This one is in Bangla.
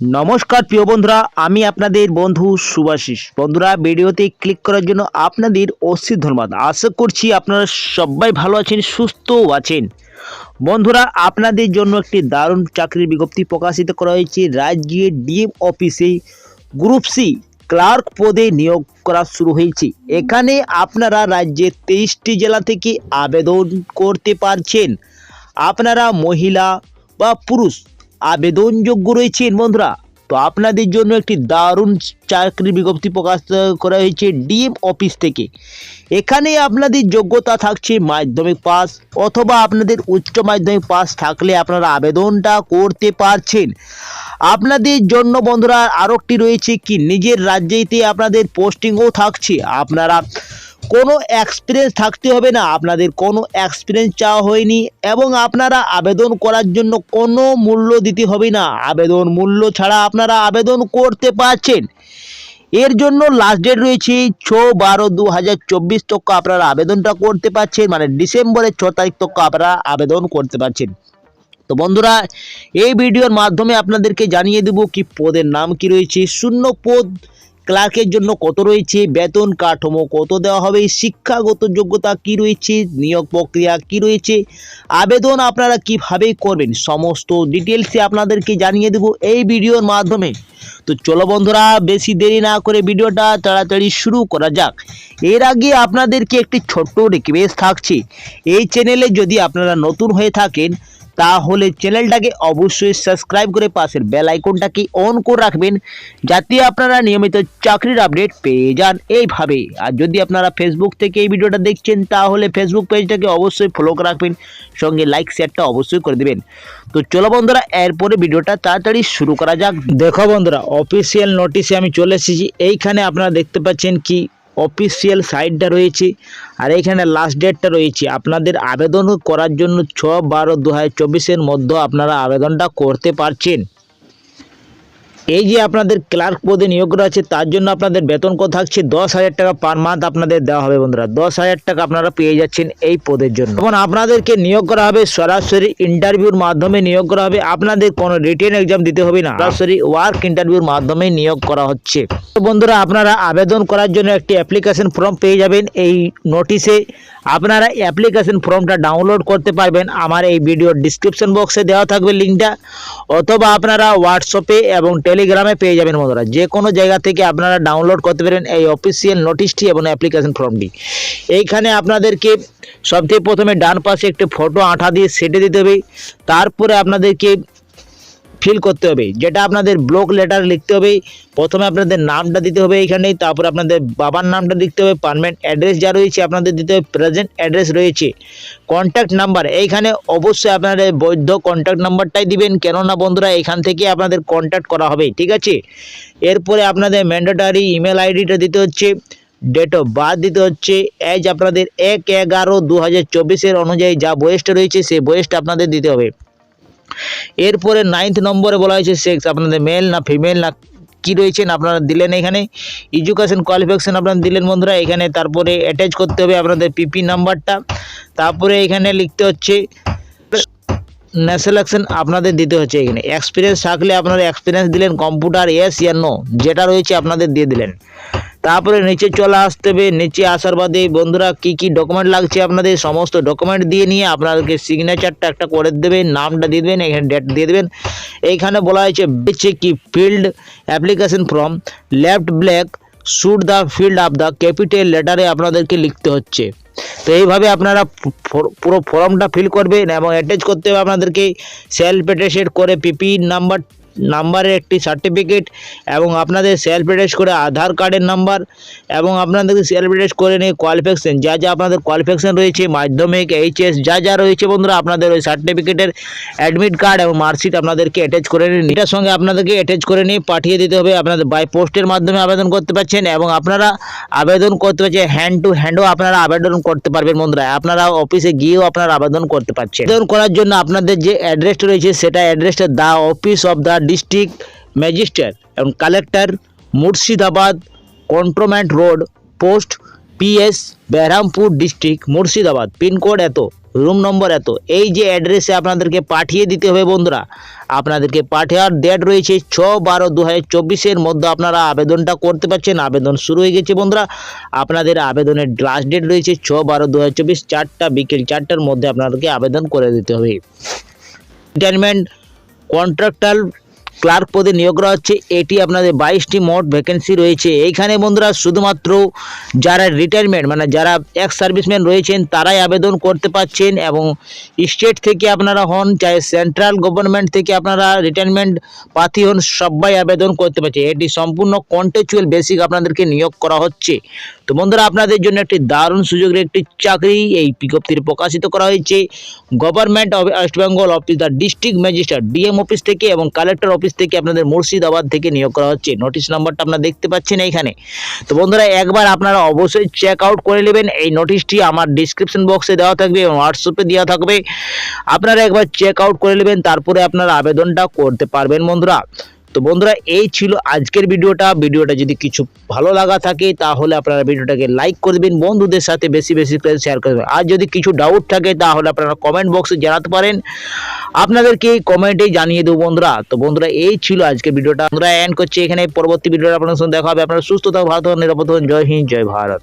নমস্কার, প্রিয় বন্ধুরা, আমি আপনাদের বন্ধু সুভাশিস বন্ধুরা, ভিডিওতে ক্লিক করার জন্য আপনাদের অসিত ধন্যবাদ। আশা করছি আপনারা সবাই ভালো আছেন, সুস্থও আছেন। বন্ধুরা, আপনাদের জন্য একটি দারুণ চাকরির বিজ্ঞপ্তি প্রকাশিত করা হয়েছে। রাজ্যের ডিএম অফিসে গ্রুপ সি ক্লার্ক পদে নিয়োগ করা শুরু হয়েছে। এখানে আপনারা রাজ্যের তেইশটি জেলা থেকে আবেদন করতে পারছেন। আপনারা মহিলা বা পুরুষ আবেদনযোগ্য রয়েছেন বন্ধুরা। তো আপনাদের জন্য একটি দারুণ চাকরি বিজ্ঞপ্তি প্রকাশ করা হয়েছে ডিএম অফিস থেকে। এখানে আপনাদের যোগ্যতা থাকছে মাধ্যমিক পাস অথবা আপনাদের উচ্চ মাধ্যমিক পাস থাকলে আপনারা আবেদনটা করতে পারছেন। আপনাদের জন্য বন্ধুরা আরও একটি রয়েছে কি, নিজের রাজ্যেতে আপনাদের পোস্টিংও থাকছে। আপনারা কোনো এক্সপিরিয়েন্স থাকতে হবে না। আপনাদের কোনো এক্সপিরিয়েন্স চাওয়া হয়নি এবং আপনারা আবেদন করার জন্য কোনো মূল্য দিতে হবে না। আবেদন মূল্য ছাড়া আপনারা আবেদন করতে পারছেন। এর জন্য লাস্ট ডেট রয়েছে ছ বারো দু হাজার চব্বিশ তক আপনারা আবেদনটা করতে পারছেন মানে ডিসেম্বরের ছ তারিখ তক আপনারা আবেদন করতে পারছেন। তো বন্ধুরা, এই ভিডিওর মাধ্যমে আপনাদেরকে জানিয়ে দেব কি পদের নাম কি রয়েছে, শূন্য পদ ক্লার্কের জন্য কত রয়েছে? বেতন, কাঠামো কত দেওয়া হবে? শিক্ষাগত যোগ্যতা কি রয়েছে? নিয়োগ প্রক্রিয়া কি রয়েছে? আবেদন আপনারা কীভাবে করবেন? সমস্ত ডিটেলসে আপনাদেরকে জানিয়ে দেব এই ভিডিওর মাধ্যমে। তো চলো বন্ধুরা, বেশি দেরি না করে ভিডিওটা তাড়াতাড়ি শুরু করা যাক। এর আগে আপনাদেরকে একটি ছোট্ট রিকোয়েস্ট থাকছে। এই চ্যানেলে যদি আপনারা নতুন হয়ে থাকেন তাহলে চ্যানেলটাকে অবশ্যই সাবস্ক্রাইব করে পাশের বেল আইকনটাকে অন করে রাখবেন, যাতে আপনারা নিয়মিত চাকরির আপডেট পেয়ে যান এইভাবে। আর যদি আপনারা ফেসবুক থেকে এই ভিডিওটা দেখছেন, তাহলে ফেসবুক পেজটাকে অবশ্যই ফলো করে রাখবেন, সঙ্গে লাইক শেয়ারটা অবশ্যই করে দেবেন। তো চলো বন্ধুরা, এরপরে ভিডিওটা তাড়াতাড়ি শুরু করা যাক। দেখো বন্ধুরা অফিসিয়াল নোটিশে আমি চলে এসেছি। এইখানে আপনারা দেখতে পাচ্ছেন কি অফিসিয়াল সাইটটা রয়েছে। আর এখানে লাস্ট ডেটটা রয়েছে। আপনাদের আবেদন করার জন্য ছ বারো দু হাজার চব্বিশের মধ্যে আপনারা আবেদনটা করতে পারছেন। এই যে আপনাদের ক্লার্ক পদে নিয়োগ করা আছে তার জন্য আপনাদের বেতন কত থাকছে? দশ হাজার টাকা পার মান্থ আপনাদের দেওয়া হবে বন্ধুরা। দশ হাজার টাকা আপনারা পেয়ে যাচ্ছেন এই পদের জন্য। এখন আপনাদেরকে নিয়োগ করা হবে, সরাসরি ইন্টারভিউর মাধ্যমে নিয়োগ করা হবে। আপনাদের কোনো রিটেন এক্সাম দিতে হবে না, সরাসরি ওয়ার্ক ইন্টারভিউর মাধ্যমে নিয়োগ করা হচ্ছে। তো বন্ধুরা, আপনারা আবেদন করার জন্য একটি অ্যাপ্লিকেশন ফর্ম পেয়ে যাবেন। এই নোটিশে আপনারা অ্যাপ্লিকেশন ফর্মটা ডাউনলোড করতে পারবেন। আমার এই ভিডিওর ডিসক্রিপশন বক্সে দেওয়া থাকবে লিঙ্কটা অথবা আপনারা হোয়াটসঅ্যাপে এবং টেলিগ্রামে পেয়ে যাবেন বন্ধুরা। যে কোনো জায়গা থেকে আপনারা ডাউনলোড করতে পারেন এই অফিসিয়াল নোটিশটি এবং অ্যাপ্লিকেশন ফর্মটি এইখানে আপনাদেরকে সবথেকে প্রথমে ডান পাশে একটি ফটো আঠা দিয়ে সেটে দিতে হবে। তারপরে আপনাদেরকে ফিল করতে হবে। যেটা আপনাদের ব্লক লেটার লিখতে হবে, প্রথমে আপনাদের নামটা দিতে হবে এইখানেই তারপর আপনাদের বাবার নামটা লিখতে হবে পারমানেন্ট অ্যাড্রেস যা রয়েছে আপনাদের দিতে হবে প্রেজেন্ট অ্যাড্রেস রয়েছে। কন্ট্যাক্ট নাম্বার এইখানে অবশ্যই আপনাদের বৈধ কন্ট্যাক্ট নাম্বারটাই দিবেন, কেননা বন্ধুরা এখান থেকে আপনাদের কন্ট্যাক্ট করা হবে, ঠিক আছে? এরপরে আপনাদের ম্যান্ডেটারি ইমেল আইডিটা দিতে হচ্ছে ডেট অফ বার্থ দিতে হচ্ছে এজ আপনাদের এক এগারো দু হাজার অনুযায়ী যা বয়সটা রয়েছে, সেই বয়সটা আপনাদের দিতে হবে। এরপরে নাইন্থ নম্বরে বলা হয়েছে সেক্স আপনাদের মেল না ফিমেল না কি রয়েছেন আপনারা দিলেন এখানে। এডুকেশন কোয়ালিফিকেশন আপনারা দিলেন বন্ধুরা, এখানে তারপরে অ্যাটাচ করতে হবে আপনাদের পিপি নাম্বারটা তারপরে এখানে লিখতে হচ্ছে সিলেকশন আপনাদের দিতে হচ্ছে এখানে। এক্সপিরিয়েন্স থাকলে আপনারা এক্সপিরিয়েন্স দিলেন কম্পিউটার এস ইয়া নো যেটা রয়েছে আপনাদের দিয়ে দিলেন। তারপরে নিচে চলে আসতে হবে। নিচে আসার বাদে বন্ধুরা কি কি ডকুমেন্ট লাগছে আপনাদের? সমস্ত ডকুমেন্ট দিয়ে নিয়ে আপনাদেরকে সিগনেচারটা একটা করে দেবেন, নামটা দিয়ে দেবেন, এখানে ডেট দিয়ে দেবেন। এইখানে বলা হয়েছে বেছে কি field application form left blank shoot the field of the capital লেটারে আপনাদেরকে লিখতে হচ্ছে। তো এইভাবে আপনারা পুরো ফর্মটা ফিল করবেন এবং অ্যাটাচ করতে হবে আপনাদেরকে। সেলফ অ্যাটেস্টেড করে পিপি নাম্বার নাম্বারের একটি সার্টিফিকেট এবং আপনাদের সেলফ অ্যাটেস্ট করে আধার কার্ডের নাম্বার এবং আপনাদেরকে সেলফ অ্যাটেস্ট করে নিয়ে কোয়ালিফিকেশন যা যা আপনাদের কোয়ালিফিকেশন রয়েছে, মাধ্যমিক এইচএস যা যা রয়েছে বন্ধুরা, আপনাদের ওই সার্টিফিকেটের অ্যাডমিট কার্ড এবং মার্কশিট আপনাদেরকে অ্যাটাচ করে নিন এটার সঙ্গে আপনাদেরকে অ্যাটাচ করে নিয়ে পাঠিয়ে দিতে হবে, আপনাদের বাই পোস্টের মাধ্যমে আবেদন করতে পারছেন এবং আপনারা আবেদন করতে পারছেন হ্যান্ড টু হ্যান্ডও আপনারা আবেদন করতে পারবেন বন্ধুরা, আপনারা অফিসে গিয়েও আপনারা আবেদন করতে পারছেন। আবেদন করার জন্য আপনাদের যে অ্যাড্রেসটা রয়েছে, সেটা অ্যাড্রেসটা the office of the district magistrate এবং collector Murshidabad cantonment road post PS Berhampore district Murshidabad. Pincode এত, রুম নম্বর এত। এই যে অ্যাড্রেসে আপনাদেরকে পাঠিয়ে দিতে হবে বন্ধুরা, আপনাদেরকে পাঠানোর ডেট রয়েছে ছ বারো দু হাজার মধ্যে আপনারা আবেদনটা করতে পারছেন। আবেদন শুরু হয়ে গেছে বন্ধুরা। আপনাদের আবেদনের লাস্ট ডেট রয়েছে ছ বারো দু হাজার চব্বিশ, চারটা বিকেল চারটার মধ্যে আপনাদেরকে আবেদন করে দিতে হবে। রিটায়ারমেন্ট কন্ট্রাক্টাল ক্লার্ক পদে নিয়োগ করা হচ্ছে। এটি আপনাদের বাইশটি মোট ভ্যাকেন্সি রয়েছে। এইখানে বন্ধুরা, শুধুমাত্র যারা রিটায়ারমেন্ট মানে যারা এক্স সার্ভিসম্যান রয়েছেন, তারাই আবেদন করতে পারছেন এবং স্টেট থেকে আপনারা হন, চাই সেন্ট্রাল গভর্নমেন্ট থেকে আপনারা রিটায়ারমেন্ট প্রার্থী হন, সবাই আবেদন করতে পারছে। এটি সম্পূর্ণ কন্টেচুয়াল বেসিক আপনাদেরকে নিয়োগ করা হচ্ছে। তো বন্ধুরা, আপনাদের জন্য একটি দারুণ সুযোগের একটি চাকরি, এই বিজ্ঞপ্তির প্রকাশিত করা হয়েছে। Government of West Bengal office the district magistrate DM office থেকে এবং কালেক্টর অফিস থেকে আপনাদের মুর্শিদাবাদ থেকে নিয়োগ করা হচ্ছে। নোটিশ নাম্বারটা আপনারা দেখতে পাচ্ছেন এইখানে। তো বন্ধুরা, একবার আপনারা অবশ্যই চেক আউট করে নেবেন। এই নোটিশটি আমার ডিসক্রিপশন বক্সে দেওয়া থাকবে এবং হোয়াটসঅ্যাপে দেওয়া থাকবে। আপনারা একবার চেক আউট করে নেবেন, তারপরে আপনারা আবেদনটা করতে পারবেন বন্ধুরা। তো বন্ধুরা, এই ছিল আজকের ভিডিওটা। ভিডিওটা যদি কিছু ভালো লাগা থাকে, তাহলে আপনারা ভিডিওটাকে লাইক করে দেবেন, বন্ধুদের সাথে বেশি বেশি করে শেয়ার করে দেবেন। আর যদি কিছু ডাউট থাকে, তাহলে আপনারা কমেন্ট বক্সে জানাতে পারেন। আপনাদেরকে কমেন্টেই জানিয়ে দেবো বন্ধুরা। তো বন্ধুরা, এই ছিল আজকের ভিডিওটা। বন্ধুরা এন্ড করছি এখানে। পরবর্তী ভিডিওটা আপনার সঙ্গে দেখা হবে। আপনারা সুস্থ থাকুন, ভালো থাকুন, নিরাপদ জয় হিন্দ, জয় ভারত।